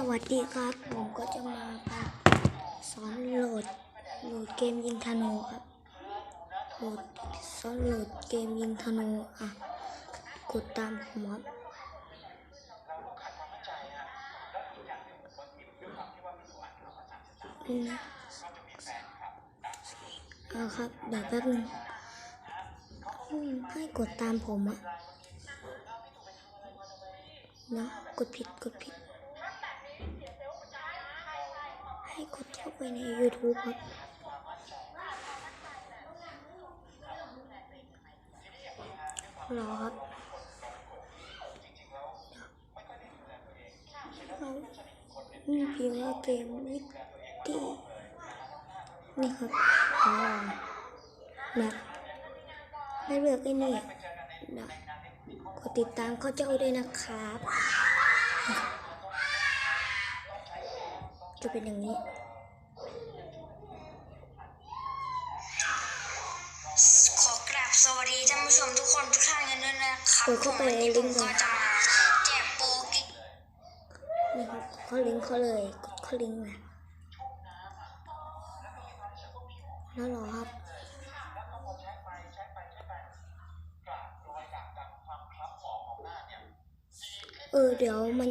สวัสดีครับ ผมก็จะมาสอนโหลดโหลดเกมยิงธนูครับโหลดสอนโหลดเกมยิงธนูอะกดตามผมครับอืมเอาครับเดี๋ยวแป๊บนึงให้กดตามผมอะนะกดผิดกดผิด ให้กดเข้าไปใน YouTube ครับรอครับเรานี่พิมพ์ว่าเกมวิตี้นี่ครับอ๋อนะได้เลือกไอ้นี่นะกดติดตามเขาเจ้าด้วยนะครับ จะเป็นอย่างนี้ ขอกราบสวัสดีท่านผู้ชมทุกคนทุกท่านกันด้วยนะครับเปิดเข้าไปวันนี้ลิผงมก์ก่อนก็จะมาแจกโปรกิกนี่ครับเข้าลิงก์เขาเลยกดเข้าลิงก์มาแล้วรอครับเออเดี๋ยวมัน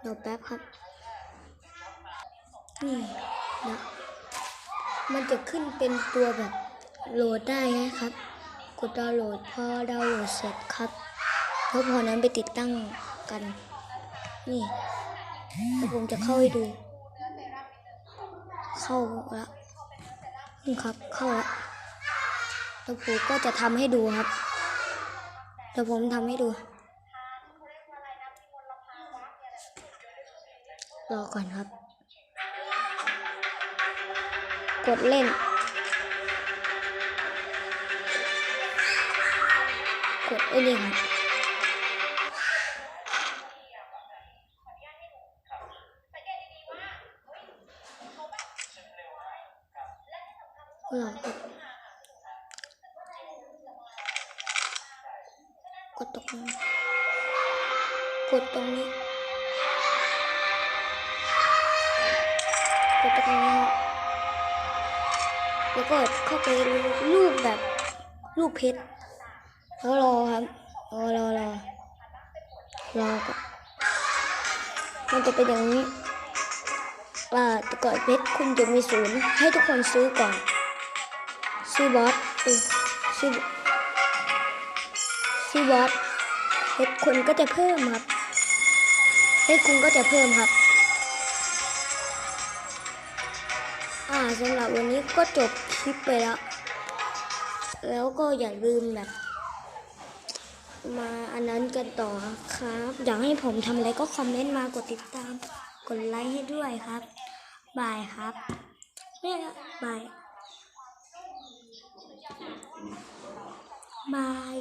เดี๋ยวแป๊บครับ นี่นะมันจะขึ้นเป็นตัวแบบโหลดได้นะครับ กดดาวน์โหลดพอดาวน์โหลดเสร็จครับแล้วพอนั้นไปติดตั้งกัน นี่แล้วผมจะเข้าให้ดู เข้าละนี่ครับเข้าละแล้วผมก็จะทำให้ดูครับเดี๋ยวผมทำให้ดูรอก่อนครับ กดเล่น กดไอ้นี่ครับกดตรงนี้กดตรงนี้กดตรงนี้ครับ แล้วก็เข้าไปรูปแบบรูปเพชรแล้วรอครับรอรอรอรอก่อนมันจะเป็นอย่างนี้อ่าแต่ก่อนเพชรคุณจะมีศูนย์ให้ทุกคนซื้อก่อน ซื้อบอสซื้อซื้อบอสเพชรคุณก็จะเพิ่มครับเพชรคุณก็จะเพิ่มครับ สำหรับวันนี้ก็จบคลิปไปแล้ว แล้วก็อย่าลืมแบบ มาอันนั้นกันต่อครับ อยากให้ผมทำอะไรก็คอมเมนต์มากดติดตาม กดไลค์ให้ด้วยครับบายครับเนี่ยบายบาย